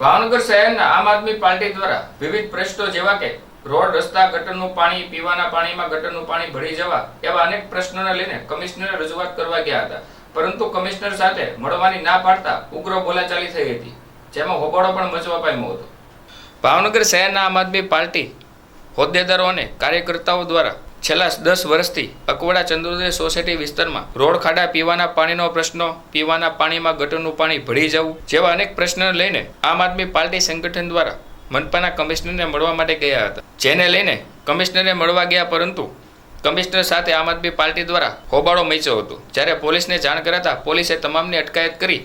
ભાવનગર શહેરના આમ આદમી પાર્ટી દ્વારા વિવિધ પ્રશ્નો જેવા કે રોડ, રસ્તા, ગટરનું પાણી, પીવાના પાણીમાં ગટરનું પાણી ભળી જવા એવા અનેક પ્રશ્નોને લઈને કમિશનરે રજૂઆત કરવા ગયા હતા. પરંતુ કમિશનર સાથે મળવાની ના પાડતા ઉગ્ર બોલાચાલી થઈ હતી, જેમાં હોબાળો પણ મચવા પામ્યો હતો. ભાવનગર શહેરના આમ આદમી પાર્ટી હોદ્દેદારો અને કાર્યકર્તાઓ દ્વારા છેલ્લા દસ વર્ષથી અકવાડા ચંદ્રોદય સોસાયટી વિસ્તારમાં રોડ ખાડા પીવાના પાણીનો પ્રશ્નો, પીવાના પાણીમાં ગટરનું પાણી ભળી જવું જેવા અનેક પ્રશ્નોને લઈને આમ આદમી પાર્ટી સંગઠન દ્વારા મનપાના કમિશનરને મળવા માટે ગયા હતા. જેને લઈને કમિશનરને મળવા ગયા પરંતુ કમિશનર સાથે આમ આદમી પાર્ટી દ્વારા હોબાળો મચ્યો હતો. જ્યારે પોલીસને જાણ કરાતા પોલીસે તમામની અટકાયત કરી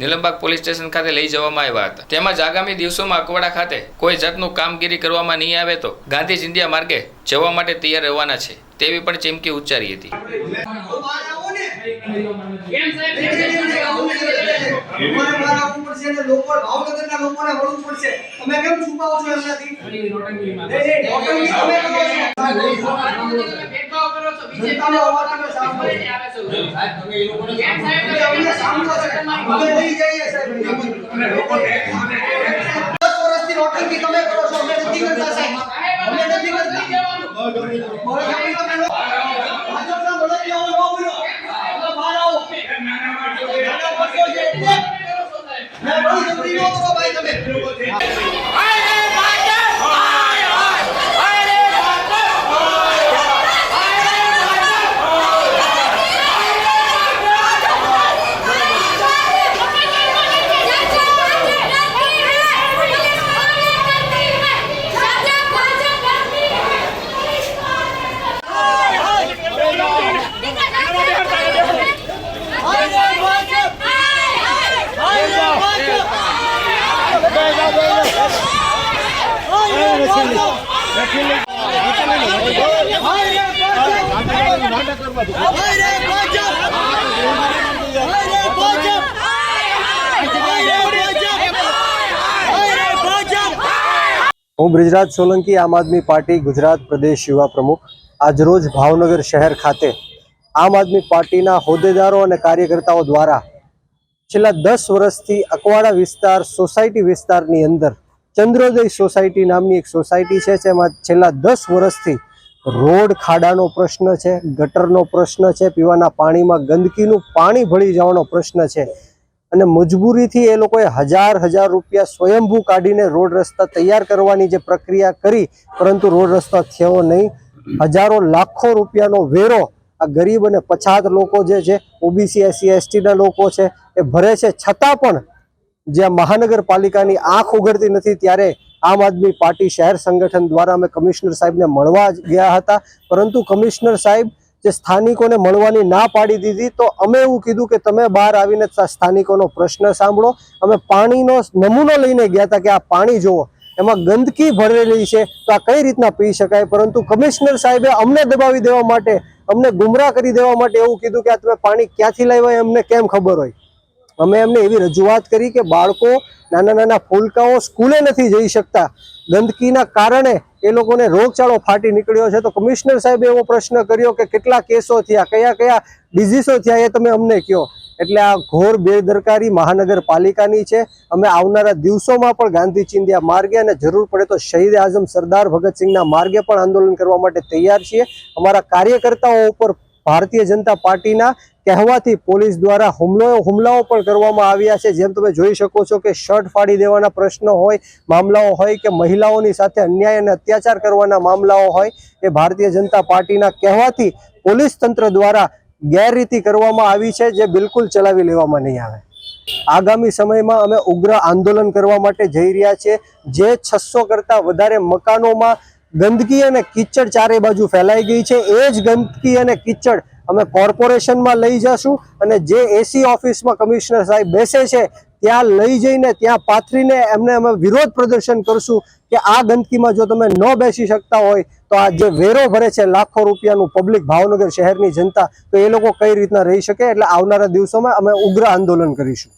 નિલંબાગ પોલીસ સ્ટેશન ખાતે લઈ જવામાં આવ્યા હતા. તેમજ આગામી દિવસોમાં અકવાડા ખાતે કોઈ જાતનું કામગીરી કરવામાં નહીં આવે તો ગાંધી ચિંધ્યા માર્ગે જવા માટે તૈયાર રહેવાના છે તેવી પણ ચીમકી ઉચ્ચારી હતી. તમે તમે. તમે તમે આવે તમે જઈએ સાહેબ વર્ષથી નોટંકી તમે કરો અમે નથી કરતા અમે નથી કરતા ભાજપના બોલો. તમે બહાર આવો. નાના વર્ષો છે એટલે. ના, બળજબરી ન કરો ભાઈ તમે હું બ્રિજરાજ સોલંકી આમ આદમી પાર્ટી ગુજરાત પ્રદેશ યુવા પ્રમુખ. આજરોજ ભાવનગર શહેર ખાતે આમ આદમી પાર્ટીના હોદ્દેદારો અને કાર્યકર્તાઓ દ્વારા છેલ્લા દસ વર્ષથી અકવાડા વિસ્તાર સોસાયટી વિસ્તારની અંદર ચંદ્રોદય સોસાયટી નામની એક સોસાયટી છે જેમાં છેલ્લા દસ વર્ષથી રોડ ખાડાનો પ્રશ્ન છે, ગટરનો પ્રશ્ન છે, પીવાના પાણીમાં ગંદકીનું પાણી ભળી જવાનો પ્રશ્ન છે. અને મજબૂરીથી એ લોકોએ હજાર હજાર રૂપિયા સ્વયંભૂ કાઢીને રોડ રસ્તા તૈયાર કરવાની જે પ્રક્રિયા કરી, પરંતુ રોડ રસ્તા થયો નહીં. હજારો લાખો રૂપિયાનો વેરો આ ગરીબ અને પછાત લોકો જે છે, ઓબીસી, એસસી, એસટીના લોકો છે, એ ભરે છે. છતાં પણ જ્યાં મહાનગરપાલિકાની આંખ ઉઘડતી નથી, ત્યારે આમ આદમી પાર્ટી શહેર સંગઠન દ્વારા અમે કમિશનર સાહેબને મળવા ગયા હતા. પરંતુ કમિશનર સાહેબ જે સ્થાનિકોને મળવાની ના પાડી દીધી, તો અમે એવું કીધું કે તમે બહાર આવીને સ્થાનિકોનો પ્રશ્ન સાંભળો. અમે પાણીનો નમૂનો લઈને ગયા હતા કે આ પાણી જુઓ, એમાં ગંદકી ભરેલી છે, તો આ કઈ રીતના પી શકાય? પરંતુ કમિશનર સાહેબે અમને દબાવી દેવા માટે, અમને ગુમરાહ કરી દેવા માટે એવું કીધું કે આ તમે પાણી ક્યાંથી લાવ્યા? અમને કેમ ખબર હોય? અમે એમને એવી રજૂઆત કરી કે બાળકો નાના નાના ફૂલકાઓ સ્કૂલે નથી જઈ શકતા. ગંદકીના કારણે એ લોકોને રોગચાળો ફાટી નીકળ્યો છે. તો કમિશનર સાહેબે એવો પ્રશ્ન કર્યો કે કેટલા કેસો થયા, કયા કયા ડિઝીઝો થયા એ તમે અમને કહો એટલે આ ઘોર બેદરકારી મહાનગરપાલિકાની છે. અમે આવનારા દિવસોમાં પણ ગાંધી ચિંધ્યા માર્ગે અને જરૂર પડે તો શહીદ આઝમ સરદાર ભગતસિંહના માર્ગે પણ આંદોલન કરવા માટે તૈયાર છીએ. અમારા કાર્યકર્તાઓ ઉપર ભારતીય જનતા પાર્ટીના કહેવાથી પોલીસ દ્વારા હુમલો, હુમલાઓ પણ કરવામાં આવ્યા છે. જેમ તમે જોઈ શકો છો કે શર્ટ ફાડી દેવાના પ્રશ્નો હોય, મામલાઓ હોય કે મહિલાઓની સાથે અન્યાય અને અત્યાચાર કરવાના મામલાઓ હોય, એ ભારતીય જનતા પાર્ટીના કહેવાથી પોલીસ તંત્ર દ્વારા ગેરરીતિ કરવામાં આવી છે, જે બિલકુલ ચલાવી લેવામાં નહીં આવે. આગામી સમયમાં અમે ઉગ્ર આંદોલન કરવા માટે જઈ રહ્યા છીએ. જે છસો કરતાં વધારે મકાનોમાં ગંદકી અને કિચડ ચારે બાજુ ફેલાઈ ગઈ છે. એ જ ગંદકી અને કિચડ અમે કોર્પોરેશનમાં લઈ જશું અને જે એસી ઓફિસમાં કમિશનર સાહેબ બેસે છે, ત્યાં લઈ જઈને, ત્યાં પાથરીને એમને અમે વિરોધ પ્રદર્શન કરશું કે આ ગંદકીમાં જો તમે ન બેસી શકતા હોય, તો આ જે વેરો ભરે છે લાખો રૂપિયાનું પબ્લિક ભાવનગર શહેરની જનતા, તો એ લોકો કઈ રીતના રહી શકે? એટલે આવનારા દિવસોમાં અમે ઉગ્ર આંદોલન કરીશું.